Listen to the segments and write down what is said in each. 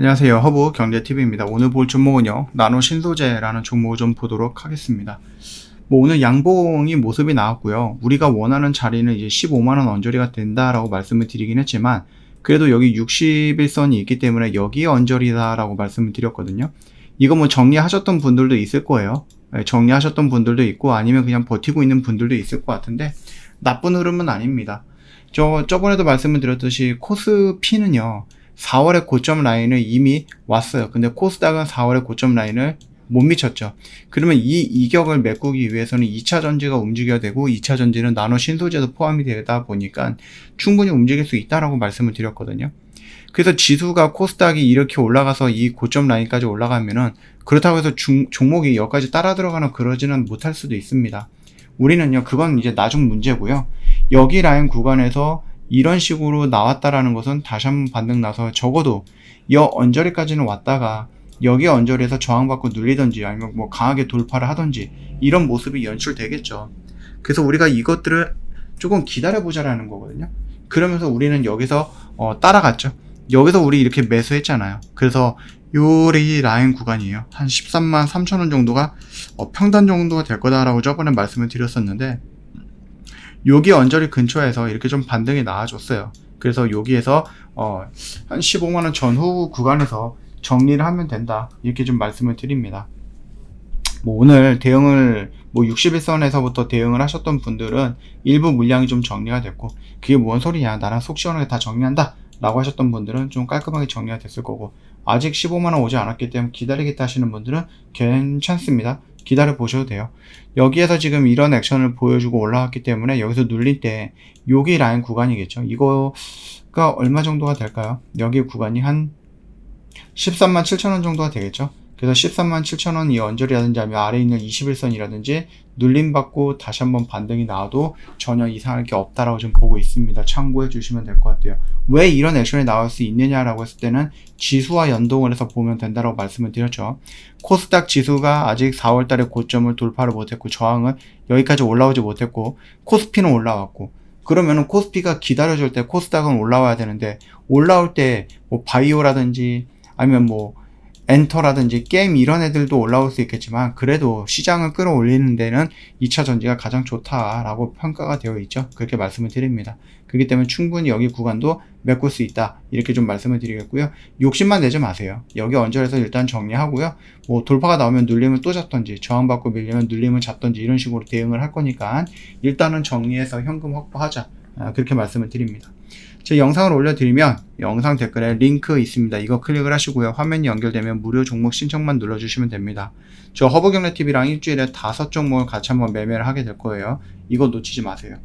안녕하세요. 허브 경제TV입니다. 오늘 볼 종목은요, 나노 신소재라는 종목을 좀 보도록 하겠습니다. 뭐 오늘 양봉이 모습이 나왔고요. 우리가 원하는 자리는 이제 15만원 언저리가 된다라고 말씀을 드리긴 했지만, 그래도 여기 60일선이 있기 때문에 여기 언저리다라고 말씀을 드렸거든요. 이거 뭐 정리하셨던 분들도 있을 거예요. 네, 정리하셨던 분들도 있고, 아니면 그냥 버티고 있는 분들도 있을 것 같은데, 나쁜 흐름은 아닙니다. 저, 저번에도 말씀을 드렸듯이 코스피는요, 4월의 고점 라인을 이미 왔어요. 근데 코스닥은 4월의 고점 라인을 못 미쳤죠. 그러면 이 이격을 메꾸기 위해서는 2차 전지가 움직여야 되고 2차 전지는 나노 신소재도 포함이 되다 보니까 충분히 움직일 수 있다라고 말씀을 드렸거든요. 그래서 지수가 코스닥이 이렇게 올라가서 이 고점 라인까지 올라가면은 그렇다고 해서 중, 종목이 여기까지 따라 들어가는 그러지는 못할 수도 있습니다. 우리는요, 그건 이제 나중 문제고요. 여기 라인 구간에서 이런 식으로 나왔다라는 것은 다시 한번 반등 나서 적어도 여 언저리까지는 왔다가 여기 언저리에서 저항받고 눌리던지 아니면 뭐 강하게 돌파를 하던지 이런 모습이 연출되겠죠. 그래서 우리가 이것들을 조금 기다려보자라는 거거든요. 그러면서 우리는 여기서 어, 따라갔죠. 여기서 우리 이렇게 매수했잖아요. 그래서 요리 라인 구간이에요. 한 13만 3천 원 정도가 어, 평단 정도가 될 거다라고 저번에 말씀을 드렸었는데 여기 언저리 근처에서 이렇게 좀 반등이 나와줬어요. 그래서 여기에서 어, 한 15만 원 전후 구간에서 정리를 하면 된다. 이렇게 좀 말씀을 드립니다. 뭐 오늘 대응을 뭐 61선에서부터 대응을 하셨던 분들은 일부 물량이 좀 정리가 됐고 그게 뭔 소리냐 나랑 속 시원하게 다 정리한다 라고 하셨던 분들은 좀 깔끔하게 정리가 됐을 거고 아직 15만원 오지 않았기 때문에 기다리겠다 하시는 분들은 괜찮습니다 기다려 보셔도 돼요. 여기에서 지금 이런 액션을 보여주고 올라왔기 때문에 여기서 눌릴 때 여기 라인 구간이겠죠. 이거가 얼마 정도가 될까요? 여기 구간이 한 13만 7천원 정도가 되겠죠 그래서 13만 7천 원 이 언저리라든지 아니면 아래에 있는 21선이라든지 눌림받고 다시 한번 반등이 나와도 전혀 이상할 게 없다라고 좀 보고 있습니다. 참고해 주시면 될 것 같아요. 왜 이런 액션이 나올 수 있느냐라고 했을 때는 지수와 연동을 해서 보면 된다라고 말씀을 드렸죠. 코스닥 지수가 아직 4월 달에 고점을 돌파를 못했고 저항은 여기까지 올라오지 못했고 코스피는 올라왔고 그러면은 코스피가 기다려줄 때 코스닥은 올라와야 되는데 올라올 때 뭐 바이오라든지 아니면 뭐 엔터라든지 게임 이런 애들도 올라올 수 있겠지만 그래도 시장을 끌어올리는 데는 2차 전지가 가장 좋다라고 평가가 되어 있죠. 그렇게 말씀을 드립니다. 그렇기 때문에 충분히 여기 구간도 메꿀 수 있다. 이렇게 좀 말씀을 드리겠고요. 욕심만 내지 마세요. 여기 언저리에서 일단 정리하고요. 뭐 돌파가 나오면 눌림을 또 잡던지 저항받고 밀리면 눌림을 잡던지 이런 식으로 대응을 할 거니까 일단은 정리해서 현금 확보하자. 아, 그렇게 말씀을 드립니다. 제 영상을 올려드리면 영상 댓글에 링크 있습니다. 이거 클릭을 하시고요. 화면이 연결되면 무료 종목 신청만 눌러주시면 됩니다. 저 허브경례TV랑 일주일에 다섯 종목을 같이 한번 매매를 하게 될 거예요. 이거 놓치지 마세요.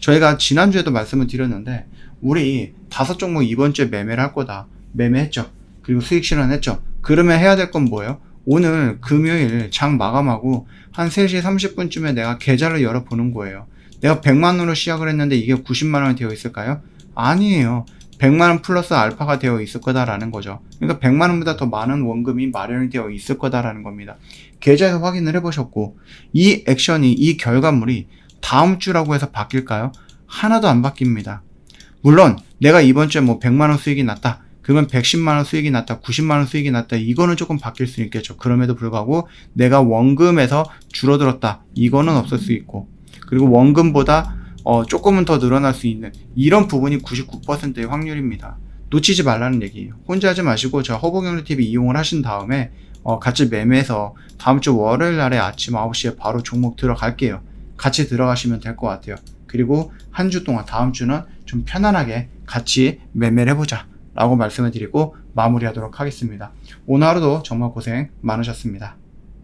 저희가 지난주에도 말씀을 드렸는데 우리 다섯 종목 이번 주에 매매를 할 거다. 매매했죠. 그리고 수익 실현했죠. 그러면 해야 될 건 뭐예요? 오늘 금요일 장 마감하고 한 3시 30분쯤에 내가 계좌를 열어보는 거예요. 내가 100만원으로 시작을 했는데 이게 90만원이 되어 있을까요? 아니에요. 100만원 플러스 알파가 되어 있을 거다라는 거죠. 그러니까 100만원보다 더 많은 원금이 마련이 되어 있을 거다라는 겁니다. 계좌에서 확인을 해보셨고, 이 액션이, 이 결과물이 다음 주라고 해서 바뀔까요? 하나도 안 바뀝니다. 물론, 내가 이번 주에 뭐 100만원 수익이 났다. 그러면 110만원 수익이 났다, 90만원 수익이 났다, 이거는 조금 바뀔 수 있겠죠. 그럼에도 불구하고 내가 원금에서 줄어들었다, 이거는 없을 수 있고, 그리고 원금보다 어, 조금은 더 늘어날 수 있는 이런 부분이 99%의 확률입니다. 놓치지 말라는 얘기예요. 혼자 하지 마시고 저 허브경리 TV 이용을 하신 다음에 어, 같이 매매해서 다음 주 월요일 날에 아침 9시에 바로 종목 들어갈게요. 같이 들어가시면 될 것 같아요. 그리고 한 주 동안 다음 주는 좀 편안하게 같이 매매를 해보자 라고 말씀을 드리고 마무리하도록 하겠습니다. 오늘 하루도 정말 고생 많으셨습니다.